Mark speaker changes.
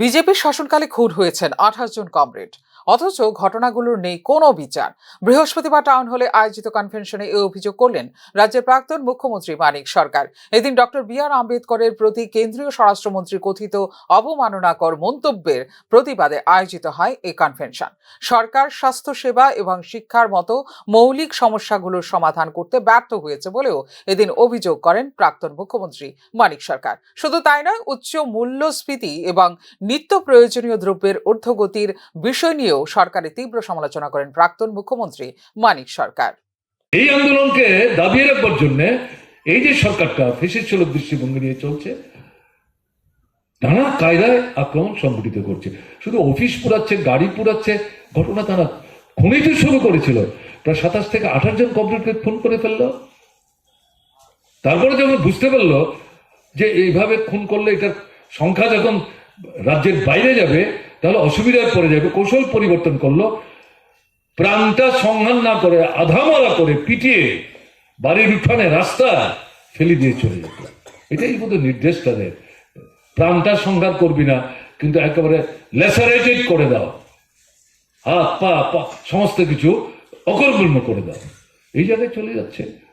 Speaker 1: বিজেপির শাসনকালে খুন হয়েছেন আঠাশ জন কমরেড। অথচ ঘটনাগুলোর নেই কোনো বিচার। বৃহস্পতিবার টাউন হলে আয়োজিত কনভেনশনে এই অভিযোগ করলেন রাজ্যের প্রাক্তন মুখ্যমন্ত্রী মানিক সরকার। এদিন ডক্টর বি আর আম্বেদকরের প্রতি কেন্দ্রীয় স্বরাষ্ট্রমন্ত্রীর কথিত অবমাননাকর মন্তব্যের প্রতিবাদে আয়োজিত হয় এই কনভেনশন সরকার স্বাস্থ্যসেবা এবং শিক্ষার মতো মৌলিক সমস্যাগুলোর সমাধান করতে ব্যর্থ হয়েছে বলেও এদিন অভিযোগ করেন প্রাক্তন মুখ্যমন্ত্রী মানিক সরকার। শুধু তাই নয়, উচ্চ মূল্যস্ফীতি এবং নিত্য প্রয়োজনীয় দ্রব্যের ঊর্ধ্বগতির বিষয় নিয়েও সরকারের তীব্র সমালোচনা করেন প্রাক্তন মুখ্যমন্ত্রী মানিক সরকার।
Speaker 2: এই আন্দোলনকে দাবিয়ে রাখবার জন্য এই যে সরকারটা ফেসে ছিল দৃষ্টিভঙ্গি নিয়ে চলছে, নানা কায়দায় আক্রমণ সংঘটিত করছে। শুধু অফিস পুরাচ্ছে, গাড়ি পুরাচ্ছে, ঘটনা তারা খুনিতে শুরু করেছিল। প্রায় সাতাশ থেকে আঠাশ জন কমপ্লিটকে খুন করে ফেলল। তারপরে যখন বুঝতে পারল যে এইভাবে খুন করলে এটার সংখ্যা যখন রাজ্যের বাইরে যাবে তাহলে অসুবিধায় পড়ে যাবে, কৌশল পরিবর্তন করল। প্রাণটা সংহার না করে আধামারা করে পিটিয়ে বাড়ির উঠানে রাস্তা ফেলে দিয়ে চলে যেত। এটাই বোধ নির্দেশ তাদের। প্রাণটা সংহার করবি না, কিন্তু একেবারে লেসারেটেড করে দাও। হাত পা, সমস্ত কিছু অকর্মণ্য করে দাও। এই জায়গায় চলে যাচ্ছে।